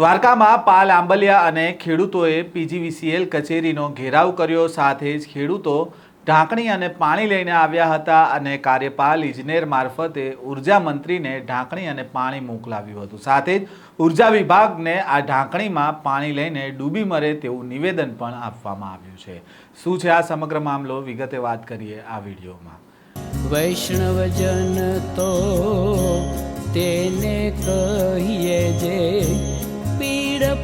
દ્વારકામાં પાલ આંબલિયા અને ખેડૂતોએ પીજીવીસીએલ કચેરીનો ઘેરાવ કર્યો. સાથે જ ખેડૂતો ઢાંકણી અને પાણી લઈને આવ્યા હતા અને કાર્યપાલ ઇજનેર મારફતે ઊર્જા મંત્રીને ઢાંકણી અને પાણી મોકલાવ્યું હતું. સાથે જ ઊર્જા વિભાગને આ ઢાંકણીમાં પાણી લઈને ડૂબી મરે તેવું નિવેદન પણ આપવામાં આવ્યું છે. શું છે આ સમગ્ર મામલો? વિગતે વાત કરીએ આ વિડીયોમાં. વૈષ્ણવજન તો તેને પીડ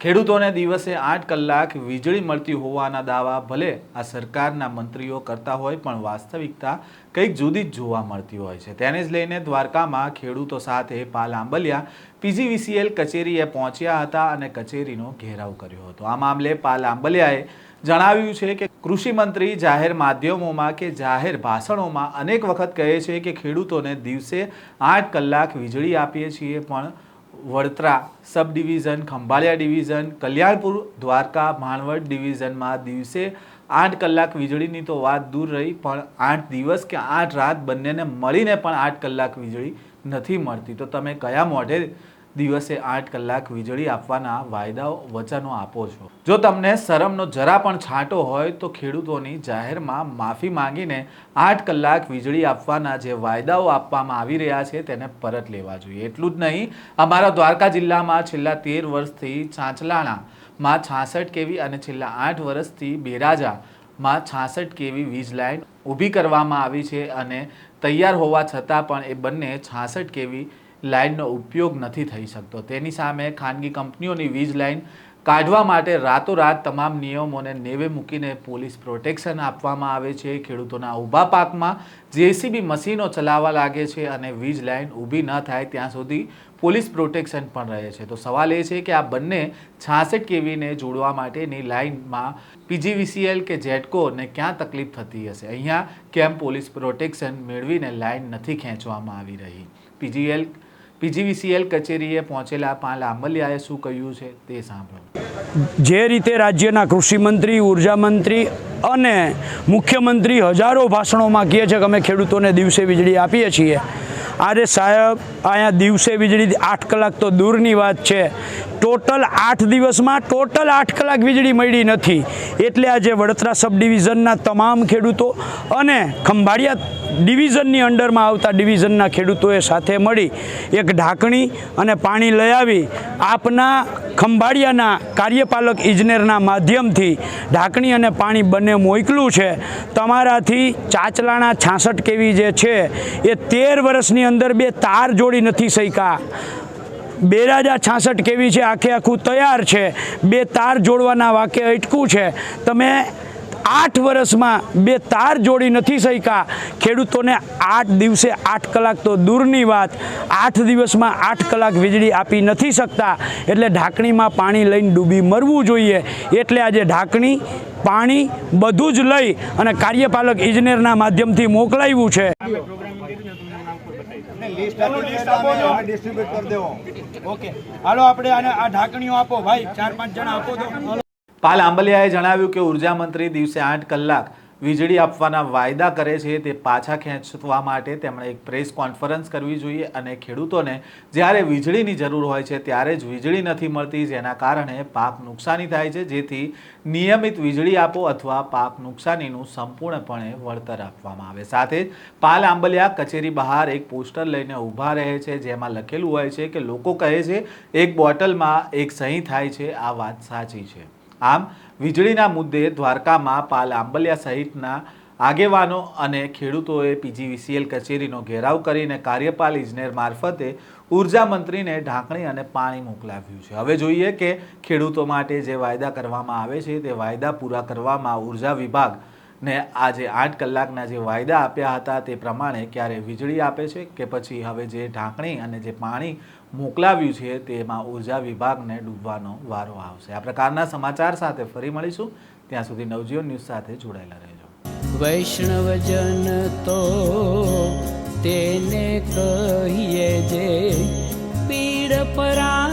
ખેડૂતોને દિવસે આઠ કલાક વીજળી મળતી હોવાના દાવા ભલે આ સરકારના મંત્રીઓ કરતા હોય પણ વાસ્તવિકતા કંઈક જુદી જ જોવા મળતી હોય છે. તેને જ લઈને દ્વારકામાં ખેડૂતો સાથે પાલ આંબલિયા પીજીવીસીએલ કચેરીએ પહોંચ્યા હતા અને કચેરીનો ઘેરાવ કર્યો હતો. આ મામલે પાલ આંબલિયાએ જણાવ્યું છે કે કૃષિ મંત્રી જાહેર માધ્યમોમાં કે જાહેર ભાષણોમાં અનેક વખત કહે છે કે ખેડૂતોને દિવસે આઠ કલાક વીજળી આપીએ છીએ પણ Vadodara sub division, Khambhalia division, Kalyanpur, Dwarka, Manavad ડિવિઝનમાં દિવસે આઠ કલાક વીજળીની તો વાત દૂર રહી, પણ આઠ દિવસ કે આઠ રાત બંનેને મળીને પણ આઠ કલાક વીજળી નથી મળતી. તો તમે કયા મોઢે દિવસે આઠ કલાક વીજળી આપવાના વાયદાઓ વચનો આપો છો. જો તમને શરમનો જરા પણ છાંટો હોય તો ખેડૂતોની જાહેરમાં માફી માંગીને આઠ કલાક વીજળી આપવાના જે વાયદાઓ આપવામાં આવી રહ્યા છે તેને પરત લેવા જોઈએ. એટલું જ નહીં, અમારા દ્વારકા જિલ્લામાં છેલ્લા તેર વર્ષથી ચાંચલાણામાં છાસઠ કેવી અને છેલ્લા આઠ વર્ષથી બેરાજામાં છાસઠ કેવી વીજ લાઇન ઊભી કરવામાં આવી છે અને તૈયાર હોવા છતાં પણ એ બંને છાસઠ કેવી લાઇનનો ઉપયોગ નથી થઈ શકતો. તેની સામે ખાનગી કંપનીઓની વીજ લાઇન કાઢવા માટે રાતોરાત તમામ નિયમોને નેવે મૂકીને પોલીસ પ્રોટેક્શન આપવામાં આવે છે. ખેડૂતોના ઊભા પાકમાં જેસીબી મશીનો ચલાવવા લાગે છે અને વીજ લાઇન ઊભી ન થાય ત્યાં સુધી પોલીસ પ્રોટેક્શન પણ રહે છે. તો સવાલ એ છે કે આ બંને છાસઠ કેવીને જોડવા માટેની લાઇનમાં પીજીવીસીએલ કે જેટકોને ક્યાં તકલીફ થતી હશે? અહીંયા કેમ પોલીસ પ્રોટેક્શન મેળવીને લાઇન નથી ખેંચવામાં આવી રહી. પીજીએલ પીજીવીસીએલ કચેરીએ પહોંચેલા પાલ આંબલિયાએ શું કહ્યું છે તે સાંભળો. જે રીતે રાજ્યના કૃષિમંત્રી ઉર્જામંત્રી અને મુખ્યમંત્રી હજારો ભાષણોમાં કહે છે કે અમે ખેડૂતોને દિવસે વીજળી આપીએ છીએ. અરે સાહેબ, અહીંયા દિવસે વીજળી આઠ કલાક તો દૂરની વાત છે. ટોટલ આઠ દિવસમાં ટોટલ આઠ કલાક વીજળી મળી નથી. એટલે આજે વડોદરા સબ ડિવિઝનના તમામ ખેડૂતો અને ખંભાળિયા ડિવિઝનની અંડરમાં આવતા ડિવિઝનના ખેડૂતોએ સાથે મળી એક ઢાંકણી અને પાણી લઈ આવી. આપના ખંભાળિયાના કાર્યપાલક ઇજનેરના માધ્યમથી ઢાંકણી અને પાણી બંને મોકલું છે. તમારાથી ચાચલાણા છાસઠ કેવી જે છે, એ તેર વર્ષની અંદર બે તાર જોડી નથી શક્યા. બેરાજા છાસઠ કેવી છે? આખે આખું તૈયાર છે. બે તાર જોડવાના વાકે અટકું છે. તમે આઠ વર્ષમાં બે તાર જોડી નથી શક્યા. ખેડૂતોને આઠ દિવસે આઠ કલાક તો દૂરની વાત. આઠ દિવસમાં આઠ કલાક વીજળી આપી નથી શકતા. એટલે ઢાંકણીમાં પાણી લઈને ડૂબી મરવું જોઈએ. એટલે આજે ઢાંકણી, પાણી બધું જ લઈ અને કાર્યપાલક ઇજનેરના માધ્યમથી મોકલાવ્યું છે લિસ્ટ ડિસ્ટ્રીબ્યુટ કરી દેવો ઓકે હાલો આપણે આને આ ઢાંકણીઓ આપો. ભાઈ ચાર પાંચ જણા આપો તો. પાલ આંબલિયાએ જણાવ્યું કે ઊર્જા મંત્રી દિવસે આઠ કલાક વીજળી આપવાના વાયદા કરે છે તે પાછા ખેંચવા માટે તેમણે એક પ્રેસ કોન્ફરન્સ કરવી જોઈએ અને ખેડૂતોને જ્યારે વીજળીની જરૂર હોય છે ત્યારે જ વીજળી નથી મળતી, જેના કારણે પાક નુકસાની થાય છે. જેથી નિયમિત વીજળી આપો અથવા પાક નુકસાનીનું સંપૂર્ણપણે વળતર આપવામાં આવે. સાથે જ પાલ આંબલિયા કચેરી બહાર એક પોસ્ટર લઈને ઊભા રહે છે, જેમાં લખેલું હોય છે કે, લોકો કહે છે, એક બોટલમાં એક સહી થાય છે. આ વાત સાચી છે. આમ, વીજળીના મુદ્દે દ્વારકામાં પાલ આંબલિયા સહિતના આગેવાનો અને ખેડૂતોએ પીજીવીસીએલ કચેરીનો ઘેરાવ કરીને કાર્યપાલ ઇજનેર મારફતે ઊર્જા મંત્રીને ઢાંકણી અને પાણી મોકલાવ્યું છે. હવે જોઈએ કે ખેડૂતો માટે જે વાયદા કરવામાં આવે છે, તે વાયદા પૂરા કરવામાં ઊર્જા વિભાગ ને આજે આઠ કલાકના જે વાયદા આપ્યા હતા તે પ્રમાણે ક્યારે વીજળી આપે છે કે પછી હવે જે ઢાંકણી અને જે પાણી મોકલાવ્યું છે તેમાં ઊર્જા વિભાગને ડૂબવાનો વારો આવશે. આ પ્રકારના સમાચાર સાથે ફરી મળીશું. ત્યાં સુધી નવજીવન ન્યૂઝ સાથે જોડાયેલા રહેજો. વૈષ્ણવજન તો તેને કહીએ જે પીડ પરાઈ